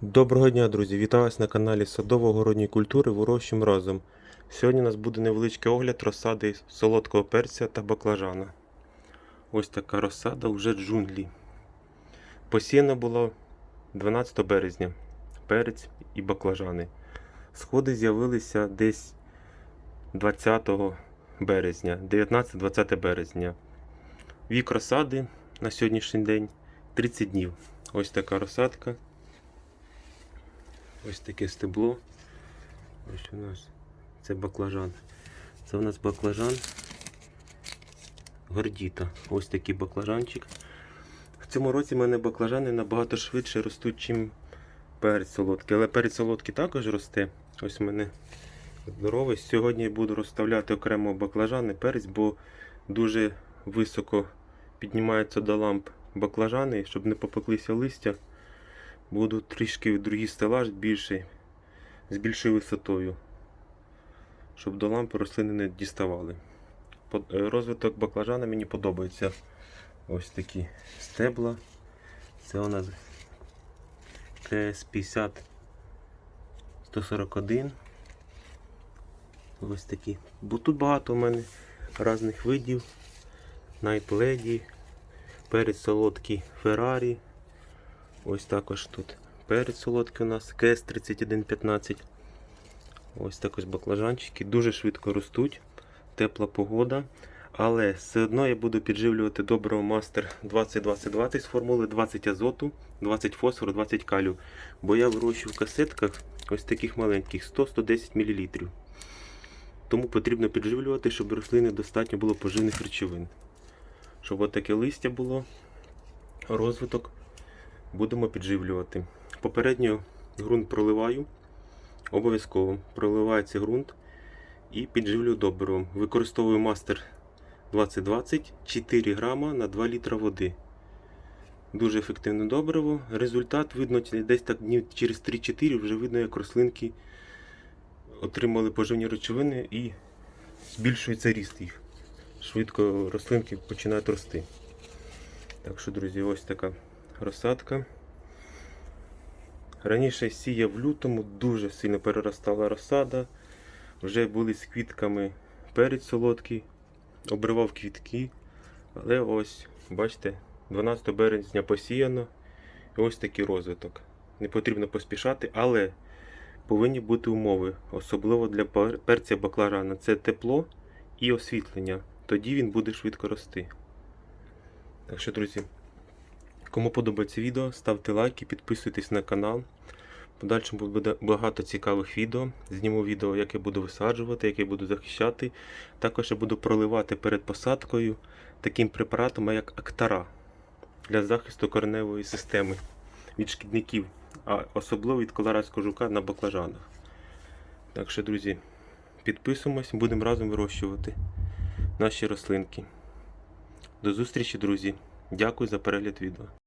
Доброго дня, друзі! Вітаю вас на каналі Садово-городні культури Вирощуємо разом. Сьогодні у нас буде невеличкий огляд розсади солодкого перця та баклажана. Ось така розсада вже джунглі. Посіяна була 12 березня. Перець і баклажани. Сходи з'явилися десь 20 березня, 19-20 березня. Вік розсади на сьогоднішній день 30 днів. Ось така розсадка. Ось таке стебло. Ось у нас це баклажан. Це у нас баклажан гордіта. Ось такий баклажанчик. В цьому році в мене баклажани набагато швидше ростуть, чим перець солодкий. Але перець солодкий також росте. Ось у мене здоровий. Сьогодні буду розставляти окремо баклажани, перець, бо дуже високо піднімаються до ламп баклажани, щоб не попеклися листя. Буду трішки другий стелаж більший, з більшою висотою, щоб до лампи рослини не діставали. Е, Розвиток баклажана мені подобається. Ось такі стебла. Це у нас КС 50 141. Ось такі. Бо тут багато у мене різних видів. Night Lady, перець солодкий Ferrari. Ось також тут перець солодкий у нас КС 3115. Ось також баклажанчики. Дуже швидко ростуть. Тепла погода. Але все одно я буду підживлювати доброго мастер 20-20-20 з формули 20 азоту, 20 фосфору, 20 калію. Бо я вирощую в касетках ось таких маленьких 100-110 мл. Тому потрібно підживлювати, щоб рослини достатньо було поживних речовин. Щоб от таке листя було, розвиток будемо підживлювати. Попередньо ґрунт проливаю. Обов'язково проливається ґрунт і підживлюю добривом. Використовую мастер 2020 4 грама на 2 літра води. Дуже ефективне добриво. Результат видно десь так днів через 3-4 вже видно, як рослинки отримали поживні речовини і збільшується ріст їх. Швидко рослинки починають рости. Так що, друзі, ось така розсадка. Раніше сіяв в лютому, дуже сильно переростала розсада. Вже були з квітками перець солодкий, обривав квітки. Але ось, бачите, 12 березня посіяно. І ось такий розвиток. Не потрібно поспішати, але повинні бути умови, особливо для пер- перця баклажана. Це тепло і освітлення. Тоді він буде швидко рости. Так що, друзі, Кому подобається відео, ставте лайки, підписуйтесь на канал. В подальшому буде багато цікавих відео. Зніму відео, як я буду висаджувати, як я буду захищати. Також я буду проливати перед посадкою таким препаратом, як Актара для захисту кореневої системи від шкідників, а особливо від колорадського жука на баклажанах. Так що, друзі, підписуємось, будемо разом вирощувати наші рослинки. До зустрічі, друзі! Дякую за перегляд відео.